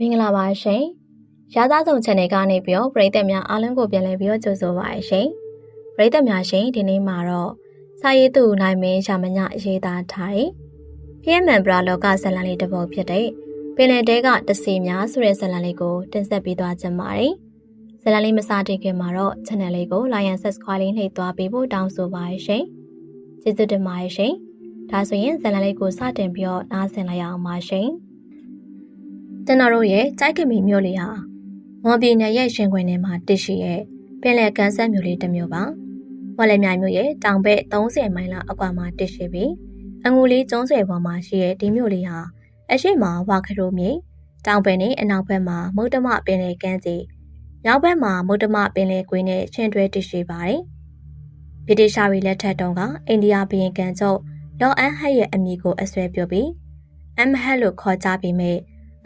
မင်္ဂလာပါရှင်။ရာသားဆောင် channel ကနေပြီးတော့ပရိသတ်များအားလုံးကိုပြန်လည်ပြီးတော့ကြိုဆိုပါရရှင်။ပရိသတ်များရှင်ဒီနေ့မှာတော့စာရေးသူနိုင်မင်းရှာမညရေးသားထားတဲ့ဖျက်မှန်ပရာလောကဇာတ်လမ်းလေးတစ်ပုဒ်ဖြစ်တဲ့ပင်လယ်တဲကတစီများဆိုတဲ့ဇာတ်လမ်းလေးကိုတင်ဆက်ပေးသွားချင်ပါတယ်။ဇာတ်လမ်းလေးမစတင်ခင်မှာတော့ channel လေးကို like and subscribe လေးနှိပ်သွားပေးဖို့တောင်းဆိုပါရရှင်။ကျေးဇူးတင်ပါတယ်ရှင်။ဒါဆိုရင်ဇာတ်လမ်းလေးကိုစတင်ပြီးတော့နားဆင်လိုက်ရအောင်ပါရှင်။ ကျွန်တော်တို့ရဲ့ကြိုက်ကမီမြို့လေးဟာမော်ပြည်နယ်ရဲ့ရှင်ခွင်ထဲမှာတည်ရှိရဲ့ပင်လယ်ကန်ဆက်မြို့လေးတစ်မြို့ပါ။ဝါလည်းမြိုင်မြို့ရဲ့တောင်ဘက်30မိုင်လောက်အကွာမှာတည်ရှိပြီးအငူလေးကျွန်းဆွယ်ပေါ်မှာရှိတဲ့ဒီမြို့လေးဟာအရှိမဝါခရိုမြေတောင်ဘက်နဲ့အနောက်ဘက်မှာမုတ်တမပင်လယ်ကမ်းခြေမြောက်ဘက်မှာမုတ်တမပင်လယ်ကွင်းနဲ့ချင်းတွဲတည်ရှိပါတယ်။ဗြိတိရှားတွေလက်ထက်တုန်းကအိန္ဒိယဘုရင်ကန်ချုပ်လော်အန်ဟက်ရဲ့အမည်ကိုအဆွဲပြုပြီးအမ်ဟက်လို့ခေါ်ကြပြီးမြဲ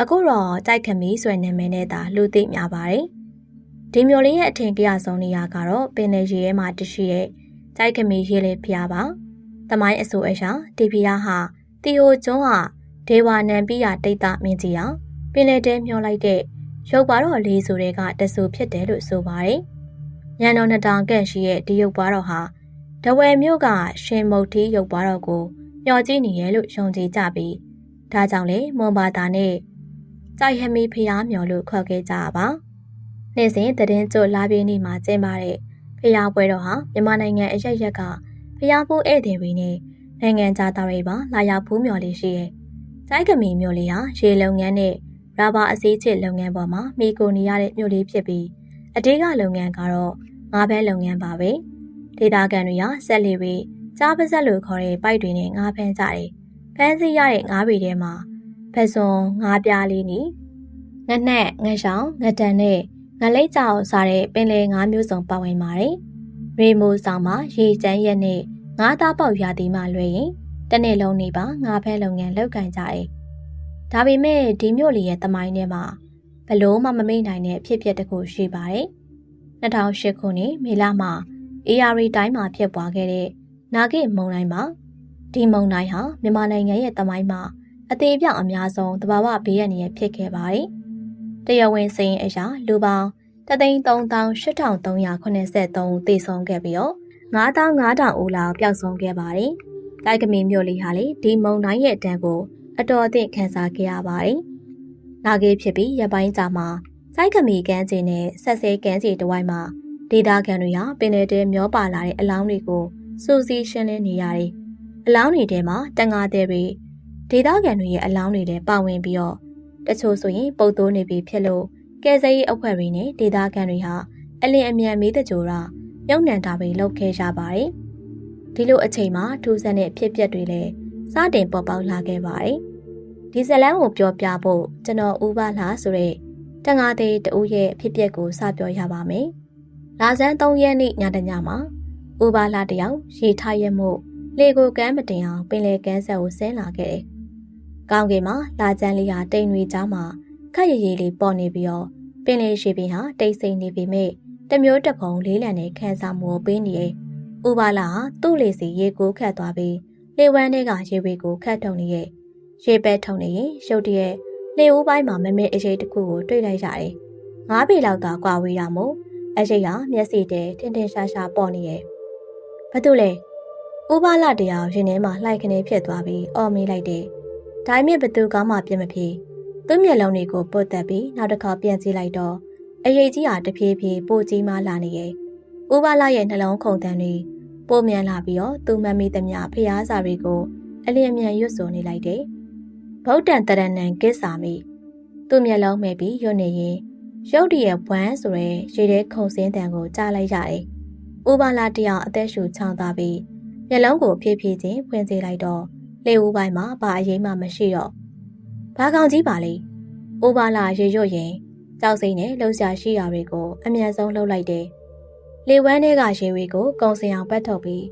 အခုတော့ကြိုက်ခမီဆွဲနာမည်နဲ့သာလူသိများပါတယ်။ဒီမျိုးလေးရဲ့အထင်ကရဆုံးနေရာကတော့ပင်လယ်ရေထဲမှာတရှိရဲ့ကြိုက်ခမီရေလေဖျားပါ။တမိုင်းအဆိုအရာဒီဖျားဟာတီဟိုကျွန်းဟာဒေဝနံပိယတိတ်တမင်းကြီးဟာပင်လယ်ထဲမျောလိုက်တဲ့ရုပ်ပါတော့လေးဆိုတဲ့ကတဆူဖြစ်တယ်လို့ဆိုပါတယ်။ညံတော်နှစ်တောင်ကန့်ရှိရဲ့ဒီရုပ်ပါတော့ဟာတဝယ်မြို့ကရှင်မုတ်တီရုပ်ပါတော့ကိုမျှော်ကြည့်နေရလို့ယုံကြည်ကြပြီးဒါကြောင့်လေမွန်ဘာသာနဲ့ ကြိုက်ဟမီဖျားမျော်လို့ခေါ်ခဲ့ကြပါ။နေ့စဉ်တည်င်းကျို့လာပြင်းနေမှာကျင်းပတဲ့ဖျားပွဲတော်ဟာမြန်မာနိုင်ငံအရက်ရက်ကဖျားဖို့ဧည့်သည်တွေနဲ့နိုင်ငံသားတွေပါလာရောက်ဖူးမျော်လေးရှိရဲ့။ကြိုက်ကမီမျိုးလေးဟာရေလုပ်ငန်းနဲ့ရာဘာအစည်းချစ်လုပ်ငန်းပေါ်မှာမိကိုနေရတဲ့မျိုးလေးဖြစ်ပြီးအတေးကလုပ်ငန်းကတော့ငါးဘဲလုပ်ငန်းပါပဲ။ဒေတာကန်တွေကဆက်လီပြီးကြားပါဇက်လို့ခေါ်တဲ့ပိုက်တွေနဲ့ငါးဖမ်းကြတယ်။ဖမ်းဆီးရတဲ့ငါးတွေထဲမှာ ဖက်စွန်ငါးပြားလေးနီငနှက်ငရှောင်းငတန်နဲ့ငလိတ်ကြောင်စားတဲ့ပင်လယ်ငါးမျိုးစုံပါဝင်ပါတယ်။ရေမိုးဆောင်မှာရေကျန်းရက်နဲ့ငါးသားပေါက်ရာသီမှလွှဲရင်တနေ့လုံးနေပါငါးဖဲလုပ်ငန်းလုပ်ကန်ကြတယ်။ဒါပေမဲ့ဒီမြို့လေးရဲ့တမိုင်းထဲမှာဘလို့မှမမိတ်နိုင်တဲ့အဖြစ်အပျက်တစ်ခုရှိပါတယ်။2008ခုနှစ်မေလမှာ AR တိုင်းမှာဖြစ်ပွားခဲ့တဲ့နာဂိမုံတိုင်းမှာဒီမုံတိုင်းဟာမြန်မာနိုင်ငံရဲ့တမိုင်းမှာ အသေးပြောင်အများဆုံးတဘာဝဘေးရန်ရဖြစ်ခဲ့ပါတယ်။တရားဝင်စရင်အရာလူပေါင်း338,383ဦးသေဆုံးခဲ့ပြီးတော့9,500ဦးလောက်ပျောက်ဆုံးခဲ့ပါတယ်။တိုက်ကမီမြို့လေးဟာလေဒီမုံတိုင်းရဲ့အတန်းကိုအတော်အသင့်ခံစားခဲ့ရပါတယ်။နာဂေးဖြစ်ပြီးရပိုင်းကြာမှာစိုက်ကမီကန်းကျင်နဲ့ဆက်စဲကန်းစီတဝိုင်းမှာဒေတာကန်တွေဟာပင်လယ်ထဲမျောပါလာတဲ့အလောင်းတွေကိုစူစီရှင်းလင်းနေရတယ်။အလောင်းတွေထဲမှာတန်ငါတဲ့တွေ ဒေသခံတွေရဲ့အလောင်းတွေလည်းပါဝင်ပြီးတော့တချို့ဆိုရင်ပုတ်သိုးနေပြီဖြစ်လို့ကဲဆယ်ရေးအဖွဲ့တွေနဲ့ဒေသခံတွေဟာအလင်းအမြန်မေးတကြိုတာမြုပ်နှံတာပဲလုပ်ခဲ့ကြပါတယ်။ဒီလိုအချိန်မှာထူးဆန်းတဲ့ဖြစ်ပျက်တွေလည်းစတင်ပေါ်ပေါက်လာခဲ့ပါတယ်။ဒီဇလန်းကိုပြောပြဖို့ကျွန်တော်ဦးပါလာဆိုတဲ့တန်ငါသေးတူရဲ့ဖြစ်ပျက်ကိုစပြောရပါမယ်။လာဇန်3ရက်နေ့ညတညမှာဦးပါလာတယောက်ရေထားရမှုလေကိုကမ်းမတင်အောင်ပင်လေကမ်းဆက်ကိုဆင်းလာခဲ့တယ် ကောင်းကင်မှာလာကျန်းလေးဟာတိမ်တွေကြားမှာခက်ရည်ရည်လေးပေါ်နေပြီးတော့ပင်လေးရှိပင်ဟာတိတ်ဆိတ်နေပေမဲ့တမျိုးတဖုံလေးလံနဲ့ခန်းစားမှုကိုပေးနေရဲ့ဥပါလာဟာသူ့လေစီရေကိုခတ်သွားပြီးလေဝမ်းထဲကရေဝေကိုခတ်ထုံနေရဲ့ရေပဲထုံနေရင်ရုတ်တရက်လေဦးပိုင်းမှာမမဲအရေးတစ်ခုကိုတွေ့လိုက်ရတယ်။ငါးပေလောက်သာကွာဝေးရမို့အရေးဟာမျက်စိတည်းထင်ထင်ရှားရှားပေါ်နေရဲ့။ဘာလို့လဲ။ဥပါလာတရားရင်ထဲမှာလှိုက်ခနေဖြစ်သွားပြီးအော်မေးလိုက်တယ်။ ဒါမြင့်ဘသူကမှပြမပြေသူ့မျက်လုံးတွေကိုပုတ်တက်ပြီးနောက်တစ်ခါပြန်ကြည့်လိုက်တော့အရေးကြီးဟာတဖြည်းဖြည်းပိုကြီးမှလာနေရဲ့ဥပါလာရဲ့နှလုံးခုန်တန်းတွေပိုမြန်လာပြီးတော့သူမမီသမျှဖျားစာတွေကိုအလျင်မြန်ရွတ်ဆိုနေလိုက်တယ်ဗုဒ္ဓံတရဏံကိစ္ဆာမိသူ့မျက်လုံးမဲ့ပြီးရွတ်နေရင်ရုတ်တရက်ဘွမ်းဆိုရဲရေထဲခုန်စင်းတန်ကိုကြားလိုက်ရတယ်ဥပါလာတယောက်အသက်ရှူချောင်းသားပြီးမျက်လုံးကိုဖြည်းဖြည်းချင်းဖွင့်စေလိုက်တော့ လေဦးပိုင်းမှာဘာအရေးမှမရှိတော့ဘာကောင်ကြီးပါလေအိုဘာလာရေရွတ်ရင်ကြောက်စိမ့်နဲ့လှုပ်ရှားရှိရာတွေကိုအမြန်ဆုံးလှုပ်လိုက်တယ်လေဝမ်းထဲကရေတွေကိုကုံစင်အောင်ပတ်ထုတ်ပြီး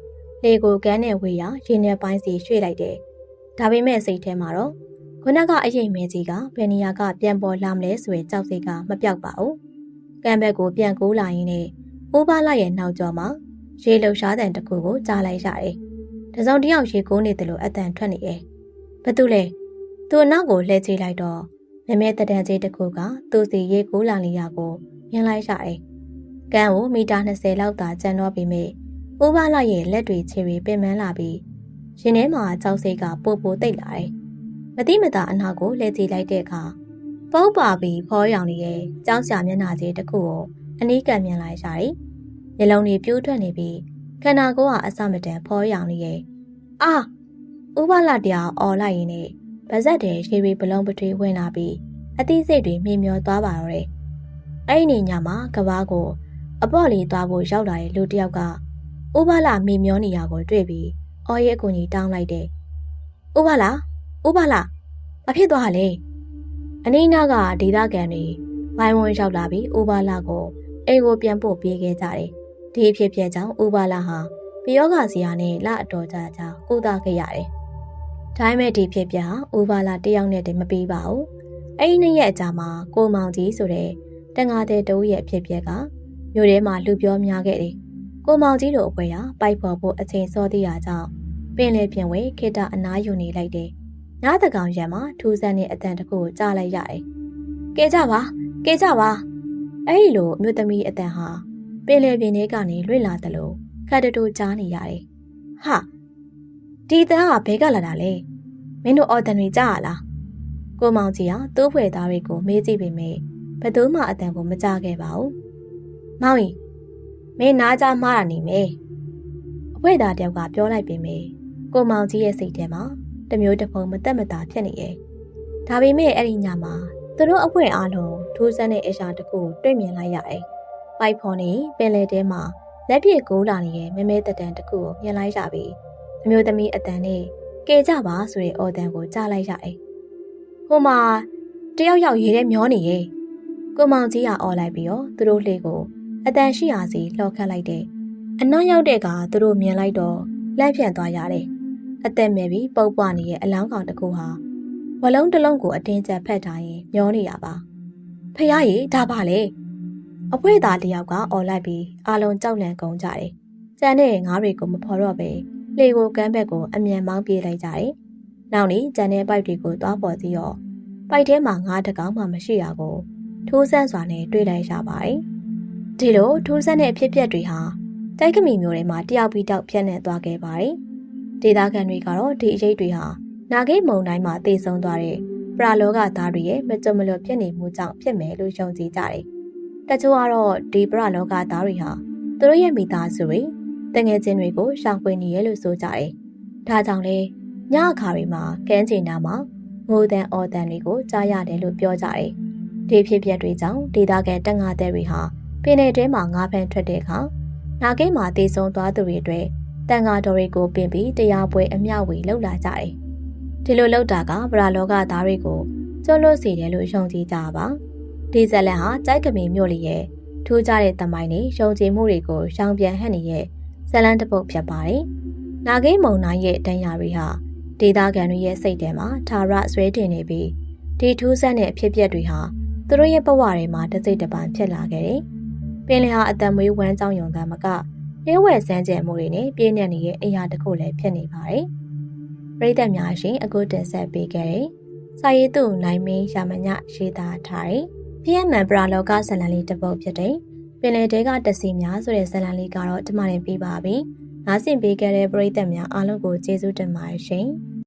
လေကိုကန်းနဲ့ဝေရရေနဲ့ပိုင်းစီရွှေ့လိုက်တယ်ဒါပေမဲ့စိတ်ထဲမှာတော့ခုနကအရေးမဲကြီးကဘယ်နေရာကပြန်ပေါ်လာမလဲဆိုရင်ကြောက်စိတ်ကမပြောက်ပါဘူးကံဘက်ကိုပြန်ကူးလာရင်းနဲ့အိုဘာလာရဲ့နောက်ကျော်မှာရေလှုပ်ရှားတဲ့တစ်ခုကိုကြားလိုက်ရတယ် တစုံတယောက်ရေကိုးနေတယ်လို့အတန်ထွက်နေရဲ့။ဘာတူလဲ။သူ့အနောက်ကိုလှည့်ကြည့်လိုက်တော့မနမဲတဒံကြီးတစ်ခုကသူ့စီရေကူးလာလီယာကိုမြင်လိုက်ရတယ်။ကန်းကိုမီတာ20လောက်သာကျန်တော့ပြီးမြဥပလာရဲ့လက်တွေခြေတွေပင်ပန်းလာပြီးရင်ထဲမှာကြောက်စိတ်ကပိုပိုတိတ်လာတယ်။မတိမတာအနာကိုလှည့်ကြည့်လိုက်တဲ့အခါပုတ်ပါပြီးဖောရောင်လေးရဲ့ကြောက်စရာမျက်နှာကြီးတစ်ခုကိုအနီးကပ်မြင်လိုက်ရတယ်။မျက်လုံးတွေပြိုးထွက်နေပြီး ခန္ဓာကိုယ်ကအစမတန်ဖောရောင်လေးရဲ့အာဥပလာတရားអော်လိုက်ရင်နဲ့ဗဇက်တဲ့ရေရီဘလုံးပထွေးဝင်လာပြီးအသိစိတ်တွေမြင်မျောသွားပါတော့တယ်။အဲ့ဒီနေညမှာကဘာကို အပေါ့လေးသွားဖို့ရောက်လာတဲ့လူတစ်ယောက်ကဥပလာမြင်မျောနေရကိုတွေ့ပြီးအော်ရဲ့အကူကြီးတောင်းလိုက်တယ်။ဥပလာဥပလာဘာဖြစ်သွားလဲ။အနီးနားကဒေသခံတွေဝိုင်းဝန်းရောက်လာပြီးဥပလာကိုအိမ်ကိုပြန်ပို့ပေးခဲ့ကြတယ်။ ဒီဖြစ်ဖြစ်ကြောင့်ဥပလာဟာပယောဂစီယာနဲ့လအတော်ကြာကြာကုသခဲ့ရတယ်။ဒါပေမဲ့ဒီဖြစ်ပြဟာဥပလာတယောက်နဲ့တည်းမပြီးပါဘူး။အဲ့ဒီနေ့ရက်အကြာမှာကိုမောင်ကြီးဆိုတဲ့တန်ငါတဲ့တူရဲ့ဖြစ်ပြကမြို့ထဲမှာလူပြောများခဲ့တယ်။ကိုမောင်ကြီးတို့အဖွဲဟာပိုက်ပေါ်ဖို့အချိန်စောသေးတာကြောင့်ပင်လေပြင်ဝဲခေတ္တအနားယူနေလိုက်တယ်။ညတကောင်ရံမှာထူးဆန်းတဲ့အတန်တခုကိုကြားလိုက်ရတယ်။ကဲကြပါကဲကြပါအဲ့ဒီလိုမြို့သမီးအတန်ဟာ ပင်လေပြင်ထဲကနေလွင့်လာတယ်လို့ခတ်တတူကြားနေရတယ်။ဟာဒီတန်းကဘဲကလာတာလေမင်းတို့အော်တန်တွေကြားရလားကိုမောင်ကြီးဟာတိုးဖွယ်သားတွေကိုမေးကြည့်ပေမဲ့ဘယ်သူမှအတန်ကိုမကြားခဲ့ပါဘူး။မောင်ကြီးမင်းနားကြားမှားတာနေမေအဖွဲသားတယောက်ကပြောလိုက်ပေမဲ့ကိုမောင်ကြီးရဲ့စိတ်ထဲမှာတမျိုးတစ်ပုံမတက်မတာဖြစ်နေရဲ့။ဒါပေမဲ့အဲ့ဒီညမှာသူတို့အဖွဲအားလုံးထူးဆန်းတဲ့အရာတစ်ခုကိုတွေ့မြင်လိုက်ရတယ်။ ပိုက်ဖော်နေပင်လယ်ထဲမှာလက်ပြကိုးလာနေတဲ့မဲမဲတတန်တစ်ခုကိုမြင်လိုက်ရပြီးအမျိုးသမီးအတန်နဲ့ကဲကြပါဆိုတဲ့အော်တန်ကိုကြားလိုက်ရတယ်။ဟိုမှာတယောက်ယောက်ရေးတဲ့မျောနေရဲ့ကိုမောင်ကြီးကအော်လိုက်ပြီးတော့သူတို့လှေကိုအတန်ရှိရာစီလှော်ခတ်လိုက်တဲ့အနောက်ရောက်တဲ့ကသူတို့မြင်လိုက်တော့လန့်ဖြန့်သွားရတယ်။အသက်မဲ့ပြီးပုတ်ပွားနေရဲ့အလောင်းကောင်တစ်ခုဟာဝလုံးတစ်လုံးကိုအတင်းကျပ်ဖက်ထားရင်မျောနေတာပါ။ဖះရေဒါပါလေ အဖွဲသားတယောက်ကအော်လိုက်ပြီးအာလုံးကြောက်လန့်ကုန်ကြတယ်။ကြံတဲ့ငါးတွေကိုမဖော်တော့ပဲလေကိုကမ်းဘက်ကိုအမြန်မောင်းပြေးလိုက်ကြတယ်။နောက်နေ့ကြံတဲ့ပိုက်တွေကိုသွားပေါ်ပြီးတော့ပိုက်ထဲမှာငါးတကောင်မှမရှိရကိုထိုးဆန်းစွာနဲ့တွေ့လိုက်ရပါတယ်။ဒီလိုထိုးဆန်းတဲ့အဖြစ်အပျက်တွေဟာတိုက်ကမီမျိုးတွေမှာတယောက်ပြီးတောက်ပြန့်နေသွားခဲ့ပါတယ်။ဒေသခံတွေကတော့ဒီအရေးတွေဟာနာဂိတ်မုံတိုင်းမှာတည်ဆုံသွားတဲ့ပရာလောကသားတွေရဲ့မကြုံမလွတ်ဖြစ်နေမှုကြောင့်ဖြစ်မယ်လို့ယုံကြည်ကြတယ်။ တချို့ကတော့ဒီပရာလောကသားတွေဟာသူတို့ရဲ့မိသားစုတွေတငယ်ချင်းတွေကိုရှောင်ကွင်းနေရလို့ဆိုကြတယ်။ဒါကြောင့်လေညအခါတွေမှာကန်းချင်နာမှာငိုတန်အော်တန်တွေကိုကြားရတယ်လို့ပြောကြတယ်။ဒီဖြစ်ပျက်တွေကြောင့်ဒေသခံတက်ငါတဲ့တွေဟာပင်နယ်ထဲမှာငါးဖမ်းထွက်တဲ့အခါနာဂိတ်မှာတည်ဆုံသွားသူတွေအတွက်တန်ဃာတော်တွေကိုပင်ပြီးတရားပွဲအမျှဝေလှုပ်လာကြတယ်။ဒီလိုလှုပ်တာကဗရာလောကသားတွေကိုကျွလွတ်စေတယ်လို့ယုံကြည်ကြပါ။ ဒီဇက်လန်ဟာကြိုက်ကမီမြို့လေးရဲ့ထူးခြားတဲ့တမိုင်းနဲ့ယုံကြည်မှုတွေကိုရှောင်ပြန်ဟပ်နေတဲ့ဇလန်တစ်ပုတ်ဖြစ်ပါတယ်။နာဂိမုံနိုင်ရဲ့တန်ရာတွေဟာဒေသခံတွေရဲ့စိတ်ထဲမှာထာရဆွဲတင်နေပြီးဒီထူးဆန်းတဲ့အဖြစ်အပျက်တွေဟာသူတို့ရဲ့ဘဝတွေမှာတစ်စိတ်တစ်ပိုင်းဖြစ်လာခဲ့တယ်။ပင်လယ်ဟာအတံမွေးဝမ်းကြောင်းယုံသားမကရဲဝဲစမ်းကြဲမှုတွေနဲ့ပြည့်နေနေတဲ့အရာတစ်ခုလည်းဖြစ်နေပါတယ်။ပရိသတ်များရှင်အခုတင်ဆက်ပေးခဲ့တဲ့စာရေးသူနိုင်မင်းရာမညရေးသားထားတဲ့ ပြည့်မှန်ပရာလောကဇလန်လေးတစ်ပုတ်ဖြစ်တဲ့ပင်လယ်တဲကတစီများဆိုတဲ့ဇလန်လေးကတော့ဒီမှာနေပြီးပါပြီ။နားဆင်ပေးခဲ့တဲ့ပရိသတ်များအားလုံးကိုကျေးဇူးတင်ပါတယ်ရှင်။